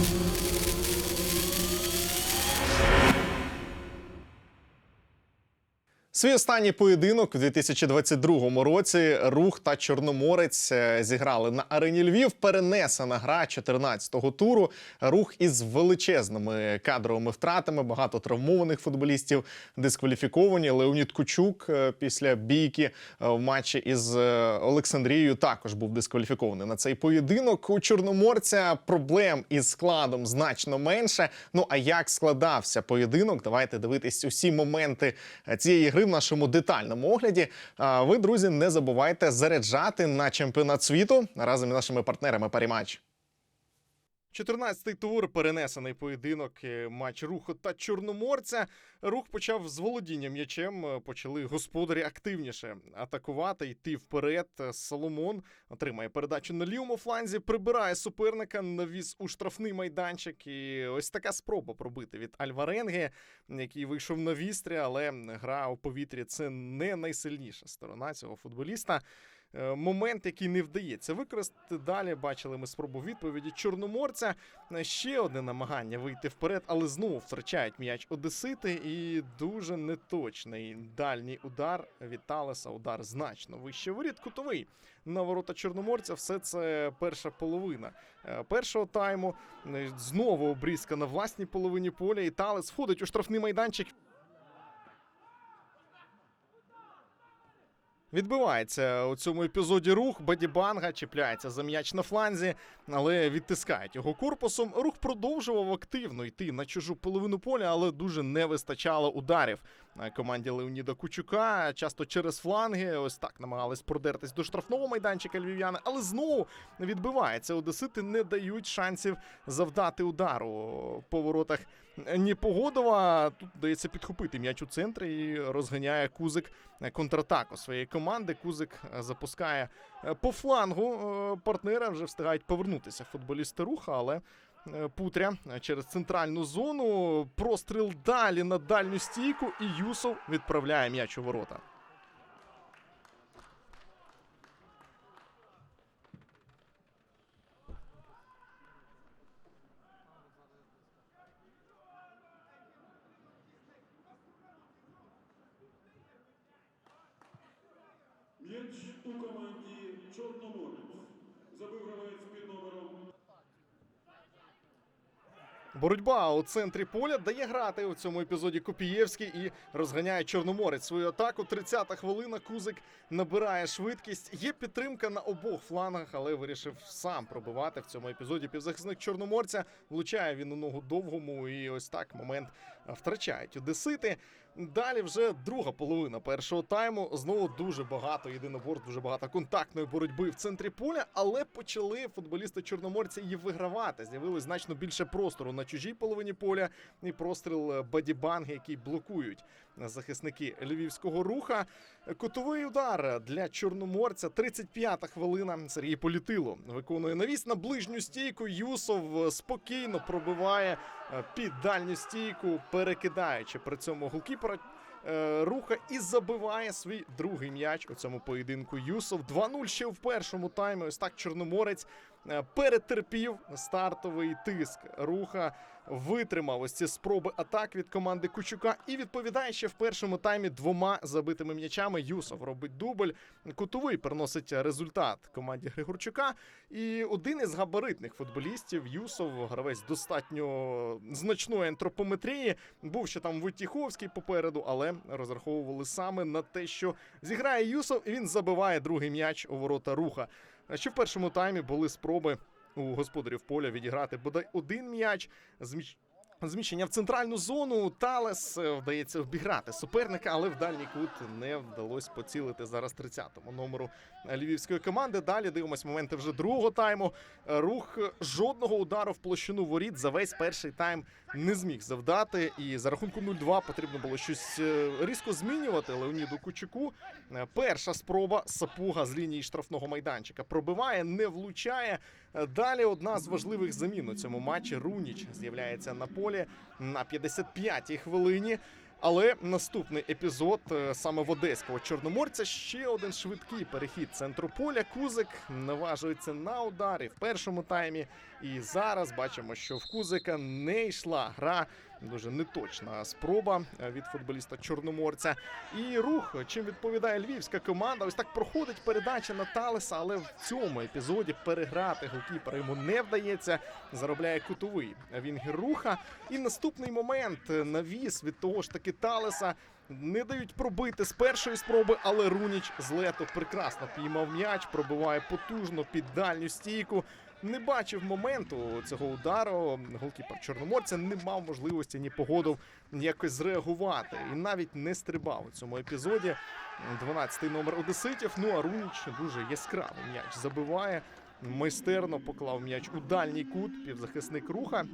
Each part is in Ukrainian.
Thank you. Свій останній поєдинок у 2022 році рух та Чорноморець е, зіграли на арені Львів. Перенесена гра 14-го туру. Рух із величезними кадровими втратами. Багато травмованих футболістів дискваліфіковані. Леонід Кучук е, після бійки е, в матчі із Олександрією також був дискваліфікований на цей поєдинок. У Чорноморця проблем із складом значно менше. Ну а як складався поєдинок? Давайте дивитись усі моменти цієї гри в нашому детальному огляді. А ви, друзі, не забувайте заряджати на чемпіонат світу разом із нашими партнерами Паріматч. 14-й тур перенесений поєдинок е, матч руху та чорноморця. Рух почав з володінням м'ячем. е, Почали господарі активніше атакувати, йти вперед. Е, Соломон отримає передачу на лівому фланзі, прибирає суперника, навіс у штрафний майданчик. І ось така спроба пробити від Альваренге, який вийшов на вістрі, але гра у повітрі це не найсильніша сторона цього футболіста. Е, Момент, який не вдається використати. Далі бачили ми спробу відповіді Чорноморця. Е, Ще одне намагання вийти вперед, але знову втрачають м'яч Одесити. І дуже неточний дальній удар від Талеса. Удар значно вище воріт. Кутовий на ворота Чорноморця. Все це перша половина е, першого тайму. Знову обрізка на власній половині поля. І Талес входить у штрафний майданчик. Відбивається у цьому епізоді рух. Бадібанга чіпляється за м'яч на фланзі, але відтискають його корпусом. Рух продовжував активно йти на чужу половину поля, але дуже не вистачало ударів команді Леоніда Кучука. Часто через фланги. Ось так намагались продертись до штрафного майданчика львів'яни, але знову відбивається. Одесити не дають шансів завдати удару по воротах Непогодова. Тут вдається підхопити м'яч у центрі і розганяє Кузик контратаку своєї команди. Кузик е, запускає е, по флангу е, партнера. Вже встигають повернутися футболісти руха, але. е, Путря е, через центральну зону. Простріл далі на дальню стійку, і Юсов відправляє м'яч у ворота. М'яч у команді Чорноморець. Забив гравець під номером Боротьба у центрі поля дає грати у цьому епізоді Копієвський і розганяє Чорноморець свою атаку. 30-та хвилина. Кузик набирає швидкість. Є підтримка на обох флангах, але вирішив сам пробивати в цьому епізоді. Півзахисник Чорноморця влучає він у ногу довгому. І ось так момент втрачають одесити. Далі вже друга половина першого тайму. Знову дуже багато єдиноборств, дуже багато контактної боротьби в центрі поля, але почали футболісти чорноморця її вигравати. З'явилось значно більше простору на чужій половині поля і простріл е, бадібанги, який блокують захисники львівського руха. Кутовий удар для чорноморця. 35-та хвилина. Сергій Політило виконує навіс на ближню стійку. Юсов е, спокійно пробиває е, під дальню стійку, перекидаючи при цьому голкіпера. يخرج. Руха і забиває свій другий м'яч у цьому поєдинку. Юсов 2-0 ще в першому таймі. Ось так Чорноморець е, перетерпів стартовий тиск. Руха витримав ось ці спроби атак від команди Кучука і відповідає ще в першому таймі двома забитими м'ячами. Юсов робить дубль. Кутовий приносить результат команді Григорчука. І один із габаритних футболістів Юсов, гравець достатньо значної антропометрії. Був ще там Войтіховський попереду, але розраховували саме на те, що зіграє Юсов, і він забиває другий м'яч у ворота руха. Ще в першому таймі були спроби у господарів поля відіграти бодай один м'яч. Зміч- Зміщення в центральну зону Талес е, вдається обіграти суперника, але в дальній кут не вдалося поцілити зараз 30-му номеру львівської команди. Далі дивимось моменти вже другого тайму. Е, Рух е, жодного удару в площину воріт за весь перший тайм не зміг завдати. І за рахунку 0-2 потрібно було щось е, різко змінювати. Леоніду Кучуку. Е, Перша спроба сапуга з лінії штрафного майданчика пробиває, не влучає. Е, Далі одна з важливих замін у цьому матчі. Руніч з'являється на полі на 55-й хвилині. Але наступний епізод е, саме в одеського чорноморця ще один швидкий перехід центру поля. Кузик наважується на удари в першому таймі. І зараз бачимо, що в Кузика не йшла гра. Дуже неточна спроба е, від футболіста чорноморця. І рух, чим відповідає львівська команда. Ось так проходить передача на Талеса, але в цьому епізоді переграти голкіпера йому не вдається. Заробляє кутовий Вінгер руха. І наступний момент е, навіс від того ж таки Талеса. Не дають пробити з першої спроби, але Руніч з лету прекрасно піймав м'яч, пробиває потужно під дальню стійку. Не бачив моменту цього удару. Голкіпер Чорноморця не мав можливості ні погодов якось зреагувати. І навіть не стрибав у цьому епізоді. 12-й номер Одеситів. Ну а Руніч дуже яскравий м'яч забиває. Майстерно поклав м'яч у дальній кут, півзахисник руха.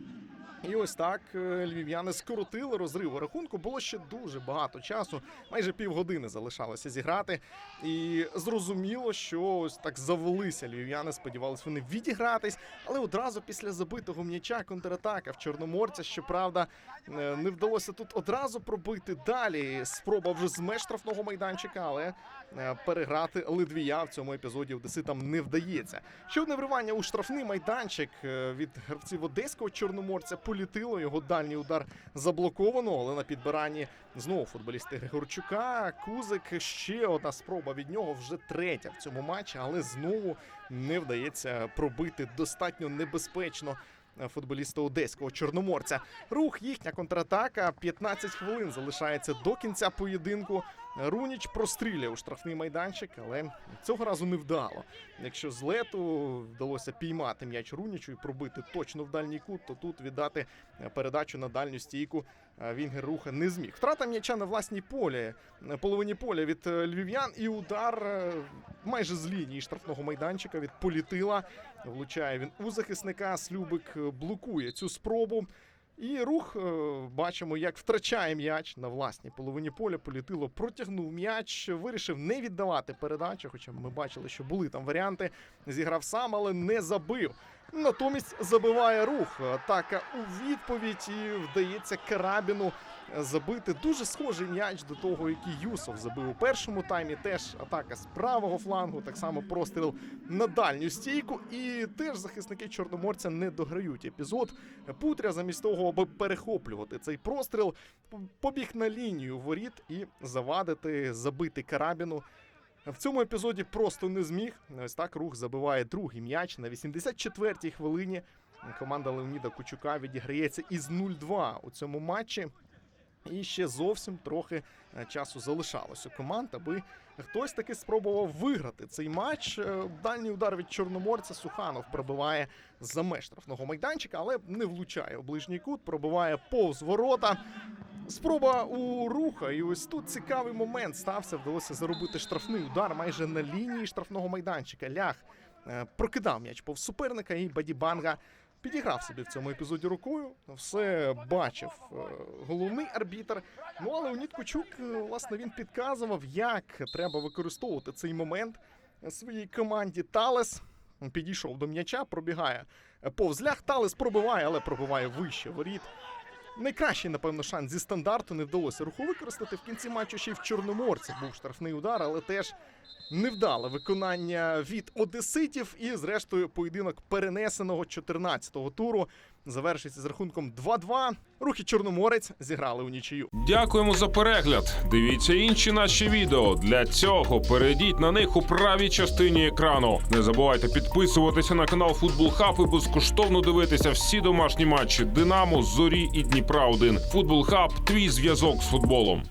І ось так е, львів'яни скоротили розрив у рахунку. Було ще дуже багато часу, майже півгодини залишалося зіграти. І зрозуміло, що ось так завелися львів'яни. Сподівалися вони відігратись, але одразу після забитого м'яча контратака в Чорноморця, щоправда, е, не вдалося тут одразу пробити далі. Спроба вже з меж штрафного майданчика, але е, переграти Ледвія в цьому епізоді Одеситам не вдається. Ще одне вривання у штрафний майданчик від гравців одеського чорноморця політило. Його дальній удар заблоковано, але на підбиранні знову футболісти Григорчука. Кузик ще одна спроба від нього вже третя в цьому матчі, але знову не вдається пробити достатньо небезпечно. е, Футболіста одеського чорноморця. Рух їхня контратака. 15 хвилин залишається до кінця поєдинку. Руніч простріляє у штрафний майданчик, але цього разу не вдало. Якщо з лету вдалося піймати м'яч Рунічу і пробити точно в дальній кут, то тут віддати е, передачу на дальню стійку е, Вінгер руха не зміг. Втрата м'яча на власній полі, на половині поля від е, львів'ян і удар е, майже з лінії штрафного майданчика від політила. Влучає він у захисника. Слюбик е, блокує цю спробу. І рух е, бачимо, як втрачає м'яч на власній половині поля. Політило протягнув м'яч, вирішив не віддавати передачу. Хоча ми бачили, що були там варіанти. Зіграв сам, але не забив. Натомість забиває рух. Атака у відповідь і вдається Карабіну забити дуже схожий м'яч до того, який Юсов забив у першому таймі. Теж атака з правого флангу, так само простріл на дальню стійку. І теж захисники чорноморця не дограють епізод. Путря замість того, аби перехоплювати цей простріл, побіг на лінію воріт і завадити, забити карабіну. В цьому епізоді просто не зміг. Ось так рух забиває другий м'яч на 84-й хвилині. Команда Леоніда Кучука відіграється із 0-2 у цьому матчі. І ще зовсім трохи е, часу залишалось у команд, аби хтось таки спробував виграти цей матч. Е, Дальній удар від чорноморця Суханов пробиває за меж штрафного майданчика, але не влучає у ближній кут, пробиває повз ворота. Спроба у руха, і ось тут цікавий момент стався. Вдалося заробити штрафний удар майже на лінії штрафного майданчика. Лях е, прокидав м'яч повз суперника, і Бадібанга підіграв собі в цьому епізоді рукою. Все бачив е, головний арбітр. Ну але Леонід Кучук, е, власне, він підказував, як треба використовувати цей момент своїй команді. Талес підійшов до м'яча, пробігає повз лях. Талес пробиває, але пробиває вище воріт. Найкращий, напевно, шанс зі стандарту не вдалося руху використати. В кінці матчу ще й в Чорноморці був штрафний удар, але теж невдале виконання від одеситів. І, зрештою, поєдинок перенесеного 14-го туру завершиться з рахунком 2-2. Рухи Чорноморець зіграли у нічию. Дякуємо за перегляд. Дивіться інші наші відео. Для цього перейдіть на них у правій частині екрану. Не забувайте підписуватися на канал Футбол Хаб і безкоштовно дивитися всі домашні матчі Динамо, Зорі і Дніпра 1 Футбол Хаб твій зв'язок з футболом.